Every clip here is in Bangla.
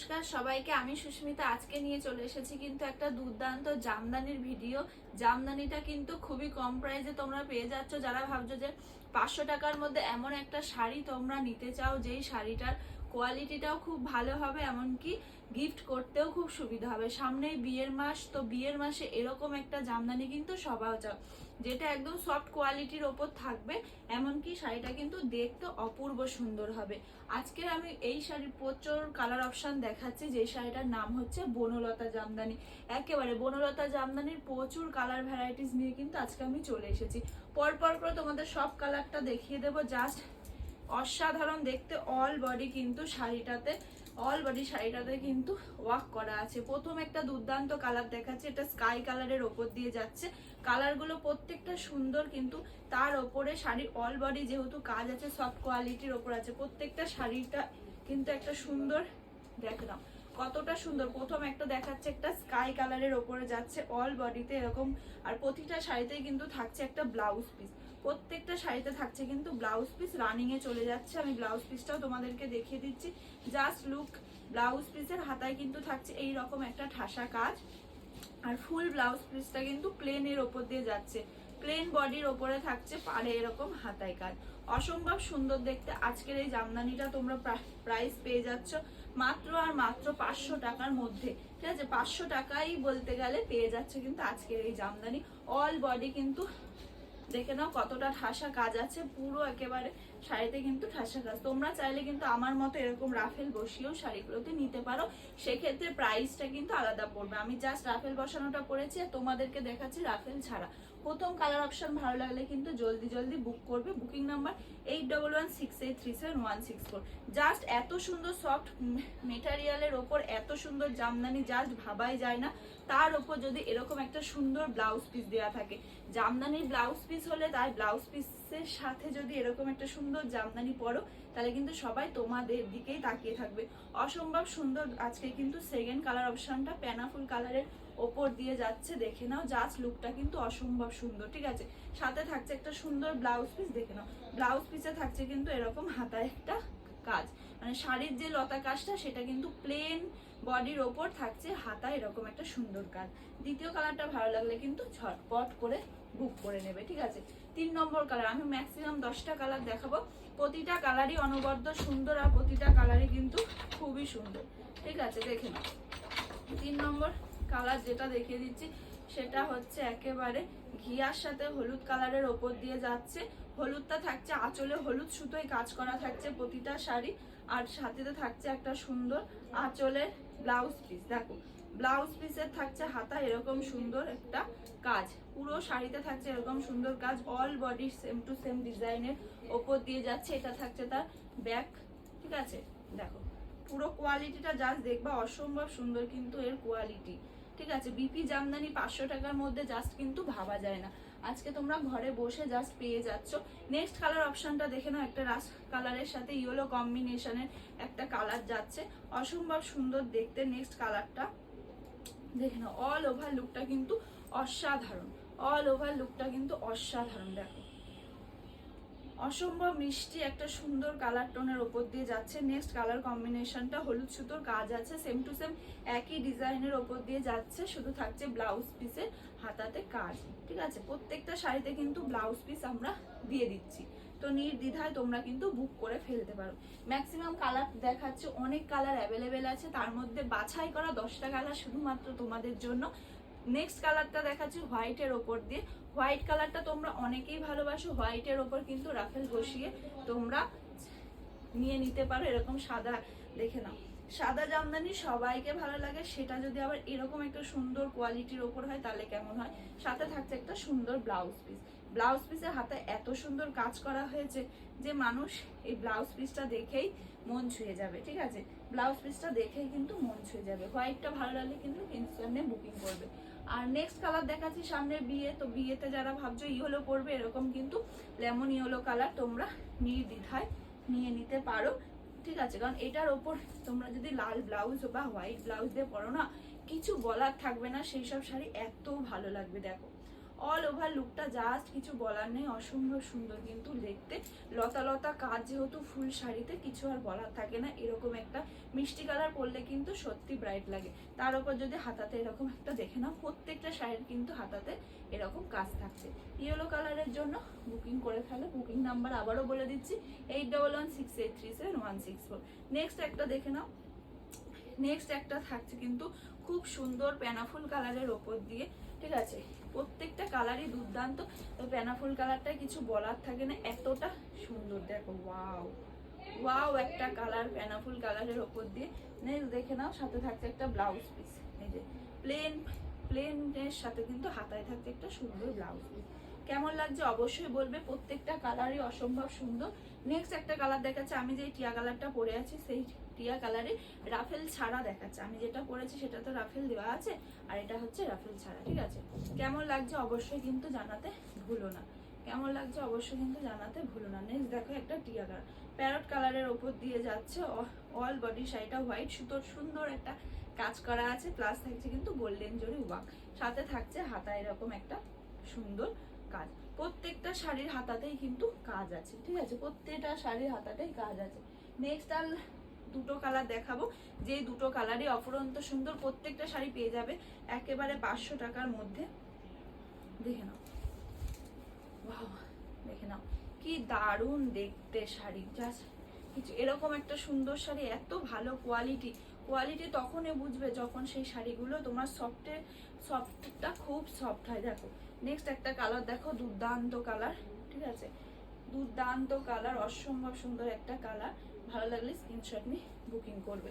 নমস্কার সবাইকে আমি সুস্মিতা আজকে নিয়ে চলে এসেছি কিন্তু একটা দুর্দান্ত জামদানির ভিডিও। জামদানিটা কিন্তু খুবই কম প্রাইসে তোমরা পেয়ে যাচ্ছ। যারা ভাবছ যে পাঁচশো টাকার মধ্যে এমন একটা শাড়ি তোমরা নিতে চাও, যেই শাড়িটার কোয়ালিটিটাও খুব ভালো হবে, এমনকি গিফট করতেও খুব সুবিধা হবে। সামনেই বিয়ের মাস, তো বিয়ের মাসে এরকম একটা জামদানি কিন্তু সবাই চাও, যেটা একদম সফট কোয়ালিটির ওপর থাকবে, এমনকি শাড়িটা কিন্তু দেখতে অপূর্ব সুন্দর হবে। আজকের আমি এই শাড়ির প্রচুর কালার অপশান দেখাচ্ছি, যে শাড়িটার নাম হচ্ছে বনলতা জামদানি। একেবারে বনলতা জামদানির প্রচুর কালার ভ্যারাইটিস নিয়ে কিন্তু আজকে আমি চলে এসেছি। পর পর করে তোমাদের সব কালারটা দেখিয়ে দেবো জাস্ট অসাধারণ দেখতে অল বডি কিন্তু শাড়িটাতে অল বডি শাড়িটাতে কিন্তু ওয়াক করা আছে। প্রথম একটা দুর্দান্ত কালার দেখাচ্ছে, এটা স্কাই কালারের ওপর দিয়ে যাচ্ছে। কালারগুলো প্রত্যেকটা সুন্দর কিন্তু তার ওপরে শাড়ি অল বডি যেহেতু কাজ আছে সফট কোয়ালিটির ওপর আছে, প্রত্যেকটা শাড়িটা কিন্তু একটা সুন্দর দেখলাম কতটা সুন্দর। প্রথম একটা দেখাচ্ছে একটা স্কাই কালারের ওপরে যাচ্ছে অল বডিতে এরকম, আর প্রতিটা শাড়িতেই কিন্তু থাকছে একটা ব্লাউজ পিস প্রত্যেকটা শাড়িতে থাকছে, কিন্তু ব্লাউজ পিস রানিং এ চলে যাচ্ছে। আমি ব্লাউজ পিসটাও তোমাদেরকে দেখিয়ে দিচ্ছি। জাস্ট লুক ব্লাউজ পিসের হাতায় কিন্তু থাকছে এই রকম একটা ঠাসা কাজ। আর ফুল ব্লাউজ পিসটা কিন্তু প্লেনের ওপর দিয়ে যাচ্ছে। প্লেন বডির ওপরে থাকছে পাড়ে এরকম হাতায় কাজ। অসম্ভব সুন্দর দেখতে। আজকের এই জামদানিটা তোমরা প্রাইস পেয়ে যাচ্ছ মাত্র আর মাত্র পাঁচশো টাকার মধ্যে। ঠিক আছে? পাঁচশো টাকাই বলতে গেলে পেয়ে যাচ্ছে কিন্তু আজকের এই জামদানি। অল বডি কিন্তু দেখে নাও কতটা ঠাসা কাজ আছে, পুরো একেবারে শাড়িতে কিন্তু ঠাসা কাজ। তোমরা চাইলে কিন্তু আমার মতো এরকম রাফেল বসিয়েও শাড়িগুলোতে নিতে পারো। সেক্ষেত্রে প্রাইসটা কিন্তু আলাদা পড়বে। আমি জাস্ট রাফেল বসানোটা পড়েছি আর তোমাদেরকে দেখাচ্ছি রাফেল ছাড়া। প্রথম কালার অপশন ভালো লাগলে কিন্তু জলদি জলদি বুক করবে। Booking number eight double one six eight three seven one six four just এত সুন্দর সফট মেটারিয়ালের ওপর এত সুন্দর জামদানি জাস্ট ভাবাই যায় না। তার ওপর যদি এরকম একটা সুন্দর ব্লাউজ পিস দেওয়া থাকে, জামদানির ব্লাউজ পিস হলে তার ব্লাউজ পিসের সাথে যদি এরকম একটা সুন্দর জামদানি পরো, তাহলে কিন্তু সবাই তোমাদের দিকেই তাকিয়ে থাকবে। অসম্ভব সুন্দর আজকে কিন্তু সেকেন্ড কালার অপশনটা প্যানাফুল কালারের ওপর দিয়ে যাচ্ছে। দেখে নাও জাস্ট লুকটা কিন্তু অসম্ভব সুন্দর, ঠিক আছে? সাথে থাকছে একটা সুন্দর ব্লাউজ পিস দেখে নাও। ব্লাউজ পিসে থাকছে কিন্তু এরকম হাতায় একটা কাজ। মানে শাড়ির যে লতা কাজটা, সেটা কিন্তু প্লেন বডির ওপর থাকছে হাতা এরকম একটা সুন্দর কাজ। দ্বিতীয় কালারটা ভালো লাগলে কিন্তু ঝটপট করে বুক করে নেবে, ঠিক আছে? তিন নম্বর কালার আমি ম্যাক্সিমাম দশটা কালার দেখাবো। প্রতিটা কালারই অনবদ্য সুন্দর আর প্রতিটা কালারই কিন্তু খুবই সুন্দর, ঠিক আছে? দেখে নাও। তিন নম্বর কালার যেটা দেখিয়ে দিচ্ছি, সেটা হচ্ছে একেবারে ঘিয়ার সাথে হলুদ কালারের ওপর দিয়ে যাচ্ছে। হলুদটা থাকছে আঁচলে, হলুদ সুতোয় কাজ করা থাকছে প্রতিটা শাড়ি, আর সাথে থাকছে একটা সুন্দর আঁচলের ব্লাউজ পিস দেখো। ব্লাউজ পিসের থাকছে হাতা, এরকম সুন্দর একটা কাজ। পুরো শাড়িতে থাকছে এরকম সুন্দর কাজ। All body same to same ডিজাইনের ওপর দিয়ে যাচ্ছে। এটা থাকছে তার ব্যাক ঠিক আছে? দেখো, পুরো কোয়ালিটিটা জাস্ট দেখবা অসম্ভব সুন্দর কিন্তু এর কোয়ালিটি ঠিক আছে? বিপি জামদানি পাঁচশো টাকার মধ্যে জাস্ট কিন্তু ভাবা যায় না। আজকে তোমরা ঘরে বসে জাস্ট পেয়ে যাচ্ছ। নেক্সট কালার অপশানটা দেখে নাও। একটা রাস কালারের সাথে ইয়েলো কম্বিনেশনের একটা কালার যাচ্ছে। অসম্ভব সুন্দর দেখতে নেক্সট কালারটা দেখে নাও অল ওভার লুকটা কিন্তু অসাধারণ অল ওভার লুকটা কিন্তু অসাধারণ, দেখো। অসম্ভব মিষ্টি একটা সুন্দর কালার টোনের ওপর দিয়ে যাচ্ছে। নেক্সট কালার কম্বিনেশনটা হলুদ সুতোর কাজ আছে সেম টু সেম একই ডিজাইনের ওপর দিয়ে যাচ্ছে, শুধু থাকছে ব্লাউজ পিসের হাতাতে কাজ। ঠিক আছে? প্রত্যেকটা শাড়িতে কিন্তু ব্লাউজ পিস আমরা দিয়ে দিচ্ছি। তো নির্দ্বিধায় তোমরা কিন্তু বুক করে ফেলতে পারো। ম্যাক্সিমাম কালার দেখাচ্ছে, অনেক কালার অ্যাভেলেবেল আছে। তার মধ্যে বাছাই করা দশটা কালার শুধুমাত্র তোমাদের জন্য। নেক্সট কালারটা দেখাচ্ছি হোয়াইটের ওপর দিয়ে। হোয়াইট কালারটা তোমরা অনেকেই ভালোবাসো। হোয়াইটের ওপর কিন্তু রাফেল বসিয়ে তোমরা নিয়ে নিতে পারো। এরকম সাদা দেখে নাও। সাদা জামদানি সবাইকে ভালো লাগে। সেটা যদি আবার এরকম একটা সুন্দর কোয়ালিটির ওপর হয়, তাহলে কেমন হয়? সাথে থাকছে একটা সুন্দর ব্লাউজ পিস ব্লাউজ পিসের হাতে এত সুন্দর কাজ করা হয়েছে যে মানুষ এই ব্লাউজ পিসটা দেখেই মন ছুঁয়ে যাবে, ঠিক আছে? ব্লাউজ পিসটা দেখেই কিন্তু মন ছুঁয়ে যাবে। হোয়াইটটা ভালো লাগলে কিন্তু ইনস্ট্যান্টে বুকিং করবে। আর নেক্সট কালার দেখাচ্ছি সামনে বিয়ে। তো বিয়েতে যারা ভাবছ ইয়েলো পরবে, এরকম কিন্তু লেমন ইয়েলো কালার তোমরা নির্দ্বিধায় নিয়ে নিতে পারো, ঠিক আছে? কারণ এটার ওপর তোমরা যদি লাল ব্লাউজ বা হোয়াইট ব্লাউজ দিয়ে পরো না, কিছু বলার থাকবে না। সেই সব শাড়ি এত ভালো লাগবে, দেখো। অল ওভার লুকটা জাস্ট কিছু বলার নেই, অসম্ভব সুন্দর কিন্তু দেখতে। লতা লতা কাজ যেহেতু ফুল শাড়িতে, কিছু আর বলার থাকে না। এরকম একটা মিষ্টি কালার পরলে কিন্তু সত্যি ব্রাইট লাগে। তার উপর যদি হাতাতে এরকম একটা দেখে নাও, প্রত্যেকটা শাড়ির কিন্তু হাতাতে এরকম কাজ থাকছে। ইয়েলো কালারের জন্য বুকিং করে ফেলো। বুকিং নাম্বার আবারও বলে দিচ্ছি eight double one six eight three seven one six four next একটা দেখে নাও। নেক্সট একটা থাকছে কিন্তু খুব সুন্দর প্যানাফুল কালারের ওপর দিয়ে। ঠিক আছে? প্রত্যেকটা কালারই দুর্দান্ত। তো প্যানাফুল কালারটা কিছু বলার থাকে না, এতটা সুন্দর। দেখো ওয়াও ওয়াও একটা কালার প্যানাফুল কালারের ওপর দিয়ে। নেক্সট দেখে নাও, সাথে থাকছে একটা ব্লাউজ পিস এই যে প্লেন প্লেনের সাথে কিন্তু হাতায় থাকছে একটা সুন্দর ব্লাউজ পিস কেমন লাগছে অবশ্যই বলবে। প্রত্যেকটা কালারই অসম্ভব সুন্দর। নেক্সট একটা কালার দেখাচ্ছে, আমি যে টিয়া কালারটা পরে আছি, সেই টিয়া কালারে রাফেল ছাড়া দেখাচ্ছে। আমি যেটা পরেছি সেটা তো রাফেল দেওয়া আছে, আর এটা হচ্ছে রাফেল ছাড়া, ঠিক আছে? কেমন লাগছে অবশ্যই কিন্তু জানাতে ভুলো না। কেমন লাগছে অবশ্যই কিন্তু জানাতে ভুলো না। নেক্সট দেখো একটা টিয়া কালার প্যারট কালারের ওপর দিয়ে যাচ্ছে অল বডি শাড়িটা হোয়াইট সুতোর সুন্দর একটা কাজ করা আছে প্লাস থাকছে কিন্তু গোল্ডেন জরি ওয়াক সাথে থাকছে হাতা, এরকম একটা সুন্দর কাজ। প্রত্যেকটা শাড়ির হাতাতেই কিন্তু কাজ আছে, ঠিক আছে? প্রত্যেকটা শাড়ির হাতাতেই কাজ আছে। নেক্সট আর দুটো কালার দেখাবো। যে দুটো কালারই অপরন্ত সুন্দর প্রত্যেকটা শাড়ি পেয়ে যাবে, একেবারে পাঁচশো টাকার মধ্যে। দেখে নাও। দেখে নাও। কি দারুণ দেখতে শাড়ি। জাস্ট কিছু এরকম একটা সুন্দর শাড়ি, এত ভালো কোয়ালিটি কোয়ালিটি তখনই বুঝবে যখন সেই শাড়িগুলো তোমার সফটে সফটটা খুব সফট হয়। দেখো নেক্সট একটা কালার দেখো, দুর্দান্ত কালার ঠিক আছে? দুর্দান্ত কালার অসম্ভব সুন্দর একটা কালার ভালো লাগলে স্ক্রিনশট নিয়ে বুকিং করবে।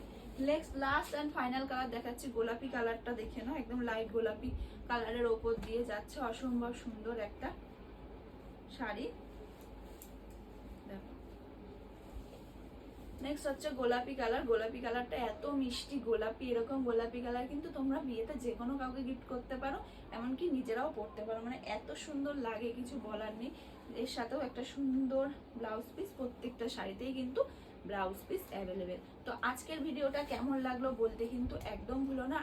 Next last and final colour দেখাচ্ছি, গোলাপি কালারটা দেখে নাও, একদম লাইট গোলাপি কালারের ওপর দিয়ে যাচ্ছে। অসম্ভব সুন্দর একটা শাড়ি দেখো নেক্সট হচ্ছে গোলাপি কালার। গোলাপি কালারটা এত মিষ্টি। গোলাপি এরকম গোলাপি কালার কিন্তু তোমরা বিয়েতে যে কোনো কাউকে গিফট করতে পারো, এমনকি নিজেরাও পরতে পারো। মানে এত সুন্দর লাগে, কিছু বলার নেই। এর সাথেও একটা সুন্দর ব্লাউজ পিস প্রত্যেকটা শাড়িতেই কিন্তু ব্লাউজ পিস অ্যাভেলেবেল তো আজকের ভিডিওটা কেমন লাগল বলতে কিন্তু একদম ভুলো না।